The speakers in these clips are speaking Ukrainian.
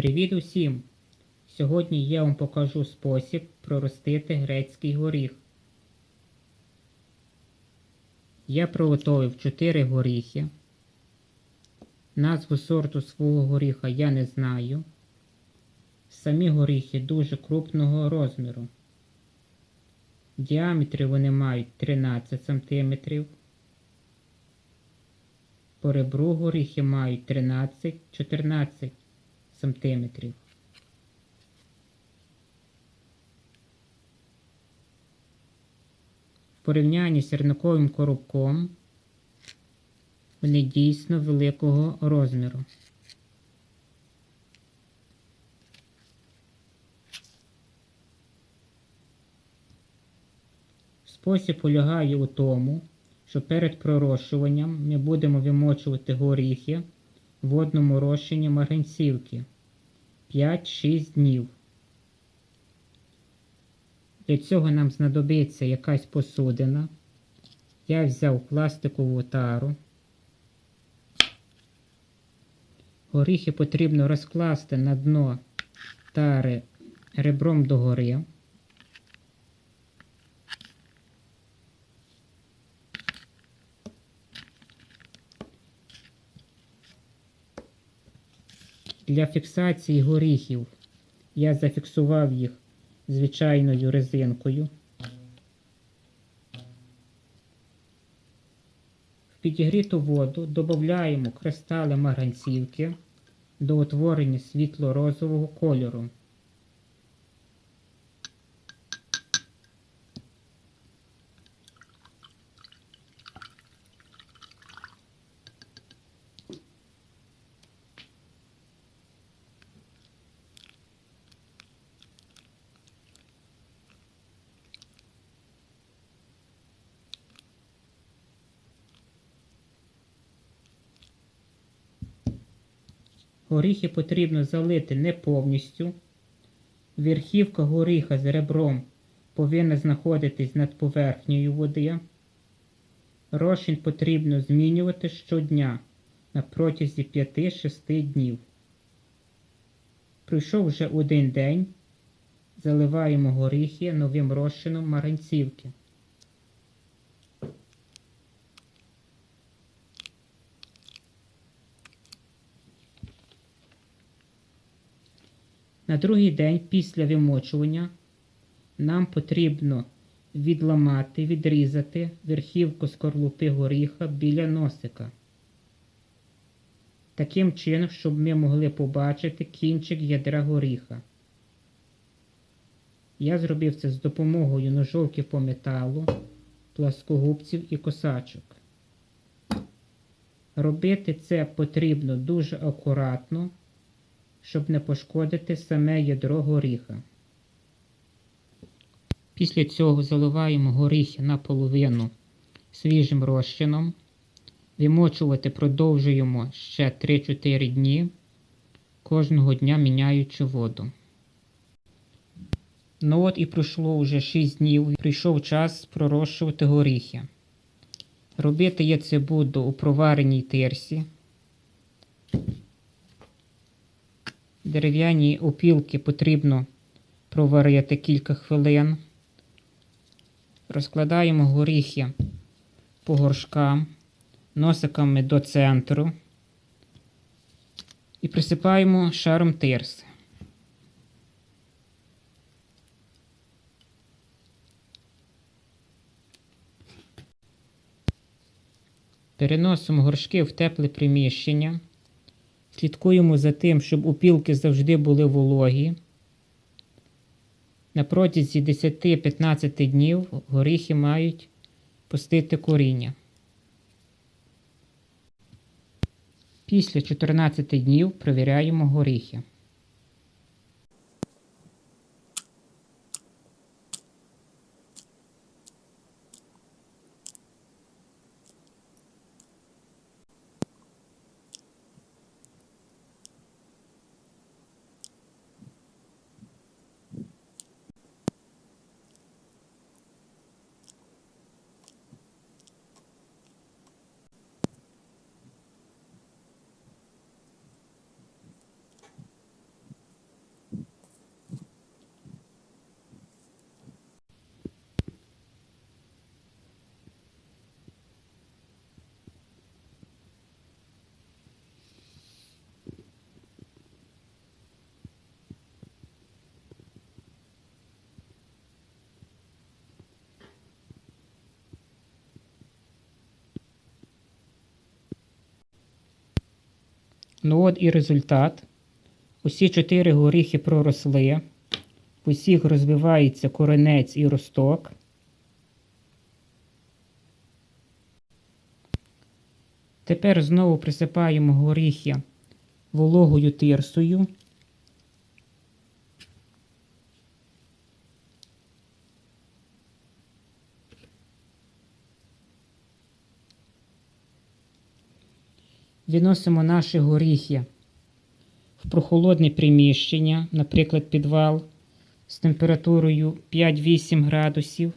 Привіт усім! Сьогодні я вам покажу спосіб проростити грецький горіх. Я приготовив 4 горіхи. Назву сорту свого горіха я не знаю. Самі горіхи дуже крупного розміру. В діаметрі вони мають 13 см. По ребру горіхи мають 13-14 см. В порівнянні з сірниковим коробком вони дійсно великого розміру. Спосіб полягає у тому, що перед пророщуванням ми будемо вимочувати горіхи в водному розчині марганцівки 5-6 днів. Для цього нам знадобиться якась посудина. Я взяв пластикову тару. Горіхи потрібно розкласти на дно тари ребром догори. Для фіксації горіхів я зафіксував їх звичайною резинкою. В підігріту воду додаємо кристали марганцівки до утворення світло-розового кольору. Горіхи потрібно залити не повністю. Верхівка горіха з ребром повинна знаходитись над поверхнею води. Розчин потрібно змінювати щодня на протязі 5-6 днів. Пройшов вже один день. Заливаємо горіхи новим розчином маранцівки. На другий день після вимочування нам потрібно відламати, відрізати верхівку скорлупи горіха біля носика. Таким чином, щоб ми могли побачити кінчик ядра горіха. Я зробив це з допомогою ножовки по металу, пласкогубців і косачок. Робити це потрібно дуже акуратно щоб не пошкодити саме ядро горіха. Після цього заливаємо горіхи наполовину свіжим розчином. Вимочувати продовжуємо ще 3-4 дні, кожного дня міняючи воду. Ну от і пройшло вже 6 днів, прийшов час пророщувати горіхи. Робити я це буду у провареній терсі. Дерев'яні опілки потрібно проварити кілька хвилин. Розкладаємо горіхи по горшкам, носиками до центру і присипаємо шаром тирси. Переносимо горшки в тепле приміщення. Слідкуємо за тим, щоб упілки завжди були вологі. На протязі 10-15 днів горіхи мають пустити коріння. Після 14 днів провіряємо горіхи. Ну от і результат. Усі чотири горіхи проросли. В усіх розвивається коренець і росток. Тепер знову присипаємо горіхи вологою тирсою. Відносимо наші горіхи в прохолодне приміщення, наприклад, підвал з температурою 5-8 градусів.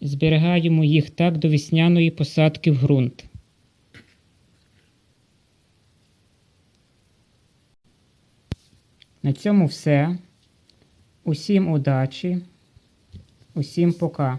Зберігаємо їх так до весняної посадки в ґрунт. На цьому все. Усім удачі, усім пока.